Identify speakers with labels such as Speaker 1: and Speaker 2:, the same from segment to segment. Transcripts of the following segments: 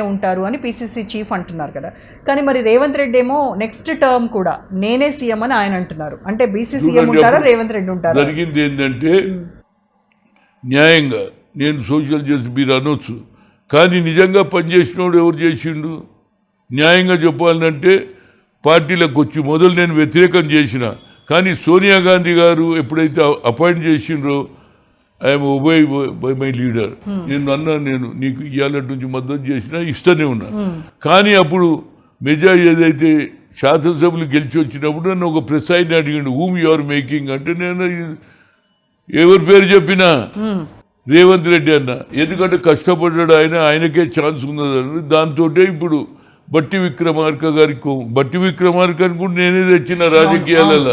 Speaker 1: ఉంటారు అని PCC chief అంటున్నారు కదా. కానీ మరి రేవంత్ రెడ్డి ఏమో నెక్స్ట్ టర్మ్ కూడా నేనే సీఎం అని ఆయన అంటున్నారు. అంటే బీసీ సీఎం ఉంటారా రేవంత్ రెడ్డి ఉంటారా?
Speaker 2: జరిగింది ఏంటంటే న్యాయంగా నేను సోషల్ జస్టిస్ మీరు అనొచ్చు. కానీ నిజంగా పనిచేసినోడు ఎవరు చేసిండు? న్యాయంగా చెప్పాలంటే పార్టీలకు వచ్చి మొదలు నేను వ్యతిరేకం చేసిన. కానీ సోనియా గాంధీ గారు ఎప్పుడైతే appoint చేసిండ్రో I'm obey by my leader నేను అన్నా నేను నీకు ఇవాళ నుంచి మద్దతు చేసినా ఇస్తూనే ఉన్నా. కానీ అప్పుడు మెజార్ ఏదైతే శాసనసభలు గెలిచి వచ్చినప్పుడు నన్ను ఒక ప్రెస్ ఆయన అడిగిండు హూమ్ యువర్ మేకింగ్ అంటే నేను ఎవరి పేరు చెప్పినా? రేవంత్ రెడ్డి అన్న. ఎందుకంటే కష్టపడ్డాడు ఆయన ఆయనకే ఛాన్స్ ఉన్నదని దాంతో ఇప్పుడు బట్టి విక్రమార్క గారికి కో- బట్టి విక్రమార్క కూడా నేనే తెచ్చిన రాజకీయాలలో.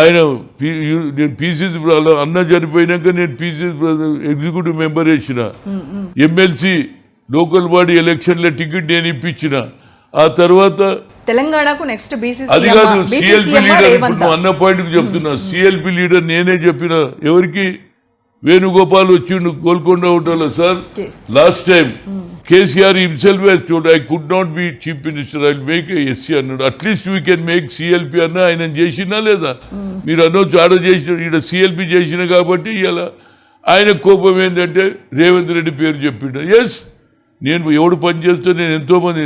Speaker 2: ఆయన నేను పీసీసీ అన్న చనిపోయినాక నేను పీసీసీ ఎగ్జిక్యూటివ్ మెంబర్ వేసిన. ఎమ్మెల్సీ లోకల్ బాడీ ఎలక్షన్ల టికెట్ నేను ఇప్పించిన. ఆ తర్వాత
Speaker 1: తెలంగాణకు నెక్స్ట్
Speaker 2: అది కాదు సిఎల్పి
Speaker 1: సీఎం
Speaker 2: లీడర్ అన్న పాయింట్ చెప్తున్నా. సిఎల్పి లీడర్ నేనే చెప్పిన. ఎవరికి? వేణుగోపాల్ వచ్చిండు గోల్కొండ హోటల్లో sir. Last time KCR himself he's told I could not be chief minister I make SC అన్నాడు. At least we can make CLP అన్న ఆయన చేసినా లేదా? మీరు అనొచ్చు ఆడ చేసిన ఈడ సిఎల్పి చేసిన కాబట్టి ఇలా ఆయన కోపం ఏంటంటే రేవంత్ రెడ్డి పేరు చెప్పిండు. ఎస్ నేను ఎవడు పని చేస్తే నేను ఎంతోమంది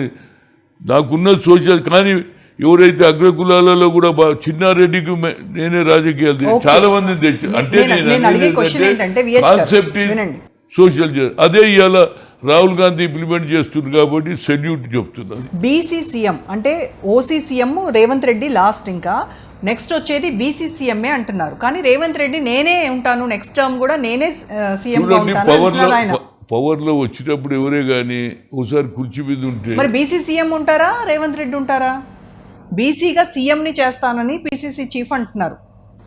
Speaker 2: నాకున్న సోషల్ కానీ ఎవరైతే అగ్రకులాలలో కూడా చిన్నారెడ్డికి నేనే రాజకీయాలు. చాలా మందిని తెచ్చి అంటే
Speaker 1: నేను-
Speaker 2: కాన్సెప్ట్. సోషల్ అదే ఇవాళ రాహుల్ గాంధీ ఇంప్లిమెంట్ చేస్తుంది కాబట్టి సెల్యూట్ చెప్తున్నది
Speaker 1: బీసీ సీఎం అంటే OC CM Revanth Reddy last ఇంకా. నెక్స్ట్ వచ్చేది బీసీ సీఎంఏ అంటున్నారు. కానీ రేవంత్ రెడ్డి నేనే ఉంటాను నెక్స్ట్ టర్మ్ కూడా నేనే సీఎం
Speaker 2: పవర్లో వచ్చినప్పుడు ఎవరే గాని ఒకసారి కుర్చీ మీద ఉంటే
Speaker 1: మరి బీసీ సీఎం ఉంటారా రేవంత్ రెడ్డి ఉంటారా? బీసీగా సీఎం ని చేస్తానని పిసిసి చీఫ్ అంటున్నారు.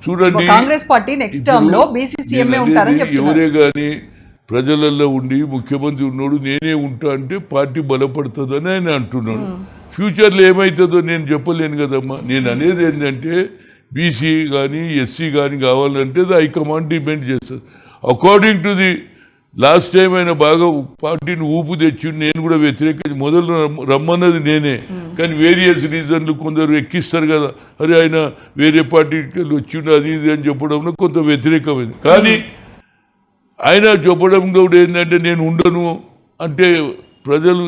Speaker 2: చూడండి
Speaker 1: కాంగ్రెస్ పార్టీ నెక్స్ట్ టర్మ్లో బీసీ సీఎంఏ ఉంటారని
Speaker 2: ఎవరే గాని ప్రజలలో ఉండి ముఖ్యమంత్రి ఉన్నాడు నేనే ఉంటా అంటే పార్టీ బలపడుతుందని ఆయన అంటున్నాడు. ఫ్యూచర్లో ఏమవుతుందో నేను చెప్పలేను కదమ్మా. నేను అనేది ఏంటంటే బీసీ కానీ ఎస్సీ కానీ కావాలంటే అది హైకమాండ్ డిమాండ్ చేస్తుంది. According to the last time ఆయన బాగా పార్టీని ఊపు తెచ్చి నేను కూడా వ్యతిరేకించి మొదలు రమ్మ- రమ్మన్నది నేనే. కానీ వేరియస్ రీజన్లు కొందరు ఎక్కిస్తారు కదా. అరే ఆయన వేరే పార్టీకి వచ్చిండు అది ఇది అని చెప్పడంలో కొంత వ్యతిరేకమైంది. కానీ ఆయన చెప్పడం కూడా ఏంటంటే నేను ఉండను అంటే ప్రజలు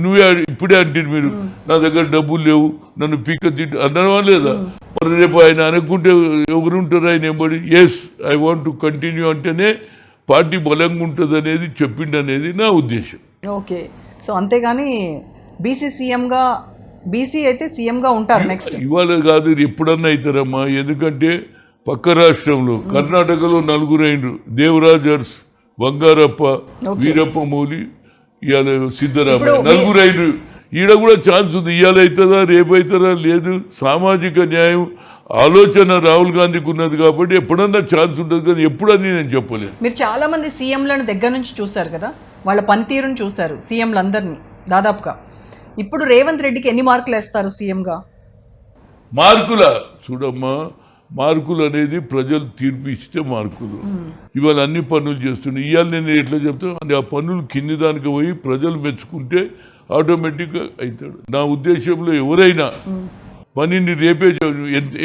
Speaker 2: నువ్వే ఇప్పుడే అంటే మీరు. నా దగ్గర డబ్బులు లేవు నన్ను పీక తిట్టు అన్నావా లేదా? మరి రేపు ఆయన అనుకుంటే ఎవరు ఉంటారు ఆయన ఎంబడి yes I want to continue అంటేనే పార్టీ బలంగా ఉంటుంది అనేది చెప్పిండు అనేది నా ఉద్దేశం.
Speaker 1: ఓకే. సో అంతేగాని బీసీ సీఎంగా బీసీ అయితే సీఎంగా ఉంటారు నెక్స్ట్.
Speaker 2: ఇవాళ కాదు ఎప్పుడన్నా అవుతారమ్మా ఎందుకంటే పక్క రాష్ట్రంలో కర్ణాటకలో నలుగురు అయినరు. దేవరాజర్స్ బంగారప్ప వీరప్ప మౌలి ఇవాళ సిద్ధరామయ్య నలుగురు అయినరు. ఈడ కూడా ఛాన్స్ ఉంది. ఇవాళ అవుతుందా రేపు అవుతుందా లేదు. సామాజిక న్యాయం ఆలోచన రాహుల్ గాంధీకి ఉన్నది కాబట్టి ఎప్పుడన్నా ఛాన్స్ ఉంటుంది కానీ ఎప్పుడని నేను చెప్పలేను.
Speaker 1: మీరు చాలా మంది సీఎంలను దగ్గర నుంచి చూశారు కదా? వాళ్ళ పనితీరును చూశారు సీఎంలందరినీ దాదాపుగా. ఇప్పుడు రేవంత్ రెడ్డికి ఎన్ని మార్కులు వేస్తారు సీఎంగా?
Speaker 2: మార్కుల? చూడమ్మా మార్కులు అనేది ప్రజలు తీర్పు ఇస్తే మార్కులు. ఇవాళ అన్ని పనులు చేస్తున్నాయి. ఇవాళ నేను ఎట్లా చెప్తాను అంటే ఆ పనులు కింది దానికి పోయి ప్రజలు మెచ్చుకుంటే ఆటోమేటిక్గా అవుతాడు నా ఉద్దేశంలో ఎవరైనా పనిని రేపే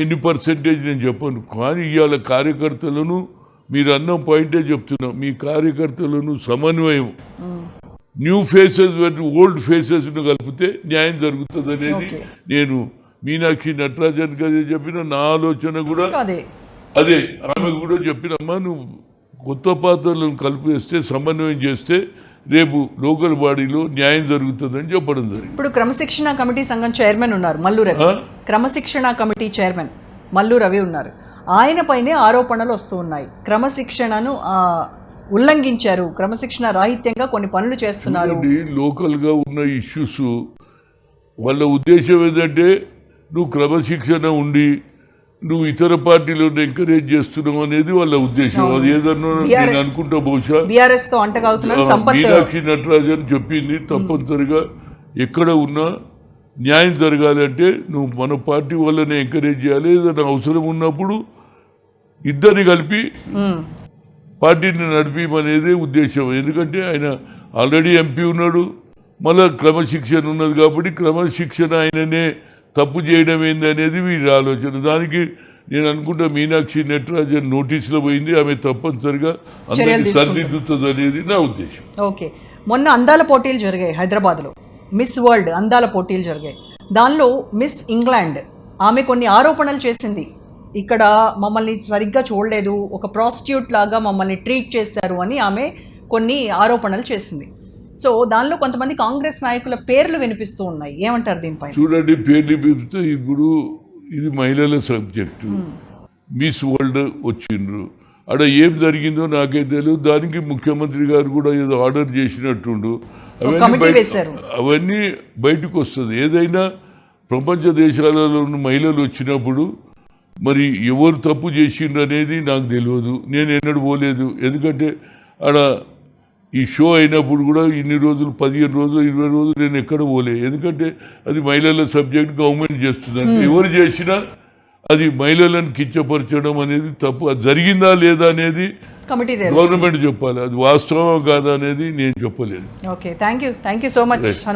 Speaker 2: ఎన్ని పర్సెంటేజ్ నేను చెప్పను. కానీ ఇవాళ కార్యకర్తలను మీరు అన్న పాయింటే చెప్తున్నా మీ కార్యకర్తలను సమన్వయం. న్యూ ఫేసెస్ ఓల్డ్ ఫేసెస్ కలిపితే న్యాయం జరుగుతుంది అనేది. నేను మీనాక్షి నటరాజన్ గారు చెప్పిన నా ఆలోచన కూడా
Speaker 1: అదే.
Speaker 2: అదే. ఆమె కూడా చెప్పినమ్మా నువ్వు కొత్త పాత్రలను కలిపేస్తే సమన్వయం చేస్తే రేపు లోకల్ బాడీలో న్యాయం జరుగుతుందని చెప్పడం జరిగింది.
Speaker 1: ఇప్పుడు క్రమశిక్షణ కమిటీ సంఘం చైర్మన్ ఉన్నారు మల్లు రవి? క్రమశిక్షణ కమిటీ చైర్మన్ మల్లు రవి ఉన్నారు. ఆయన పైనే ఆరోపణలు వస్తూ ఉన్నాయి. క్రమశిక్షణను ఉల్లంఘించారు. క్రమశిక్షణ రాహిత్యంగా కొన్ని పనులు చేస్తున్నారు.
Speaker 2: లోకల్గా ఉన్న ఇష్యూస్. వాళ్ళ ఉద్దేశం ఏంటంటే నువ్వు క్రమశిక్షణ ఉండి నువ్వు ఇతర పార్టీలను ఎంకరేజ్ చేస్తున్నావు అనేది వాళ్ళ ఉద్దేశం. అది ఏదన్నా నేను అనుకుంటా బహుశా మీనాక్షి నటరాజన్ చెప్పింది తప్పనిసరిగా ఎక్కడ ఉన్నా న్యాయం జరగాలంటే నువ్వు మన పార్టీ వల్లనే ఎంకరేజ్ చేయాలి. ఏదైనా అవసరం ఉన్నప్పుడు ఇద్దరిని కలిపి పార్టీని నడిపించమనేదే ఉద్దేశం. ఎందుకంటే ఆయన ఆల్రెడీ ఎంపీ ఉన్నాడు. మళ్ళా క్రమశిక్షణ ఉన్నది కాబట్టి క్రమశిక్షణ ఆయననే తప్పు చేయడం ఏంది అనేది వీరి ఆలోచన. దానికి నేను అనుకుంటా మీనాక్షి నటరాజన్ నోటీసులో పోయింది ఆమె తప్పనిసరిగా అందరినీ
Speaker 1: తీసుకుంటుంది.
Speaker 2: సరిదిద్దుతుంది అనేది నా ఉద్దేశం.
Speaker 1: ఓకే. మొన్న అందాల పోటీలు జరిగాయి హైదరాబాద్లో. మిస్ వరల్డ్ అందాల పోటీలు జరిగాయి. దానిలో మిస్ ఇంగ్లాండ్ ఆమె కొన్ని ఆరోపణలు చేసింది. ఇక్కడ మమ్మల్ని సరిగ్గా చూడలేదు ఒక ప్రాస్టిట్యూట్ లాగా మమ్మల్ని ట్రీట్ చేశారు అని ఆమె కొన్ని ఆరోపణలు చేసింది. సో దానిలో కొంతమంది కాంగ్రెస్ నాయకుల పేర్లు వినిపిస్తూ ఉన్నాయి. ఏమంటారు దీనిపైన?
Speaker 2: చూడండి పేర్లు పెడితే ఇప్పుడు ఇది మహిళల సబ్జెక్టు. మిస్ వరల్డ్ వచ్చిండ్రు. అక్కడ ఏం జరిగిందో నాకే తెలియదు. దానికి ముఖ్యమంత్రి గారు కూడా ఏదో ఆర్డర్ చేసినట్టుండు. అవన్నీ. అవన్నీ బయటకు వస్తుంది. ఏదైనా ప్రపంచ దేశాలలో ఉన్న మహిళలు వచ్చినప్పుడు మరి ఎవరు తప్పు చేసిండ్రు అనేది నాకు తెలియదు. నేను ఎన్నడూ పోలేదు. ఎందుకంటే ఆడ ఈ షో అయినప్పుడు కూడా ఇన్ని రోజులు పదిహేను రోజులు ఇరవై రోజులు నేను ఎక్కడ పోలే. ఎందుకంటే అది మహిళల సబ్జెక్ట్ గవర్నమెంట్ చేస్తుందండి ఎవరు చేసినా అది మహిళలను కించపరచడం అనేది తప్పు. అది జరిగిందా లేదా అనేది గవర్నమెంట్ చెప్పాలి. అది వాస్తవం కాదా అనేది నేను చెప్పలేను.
Speaker 1: Okay thank you thank you so much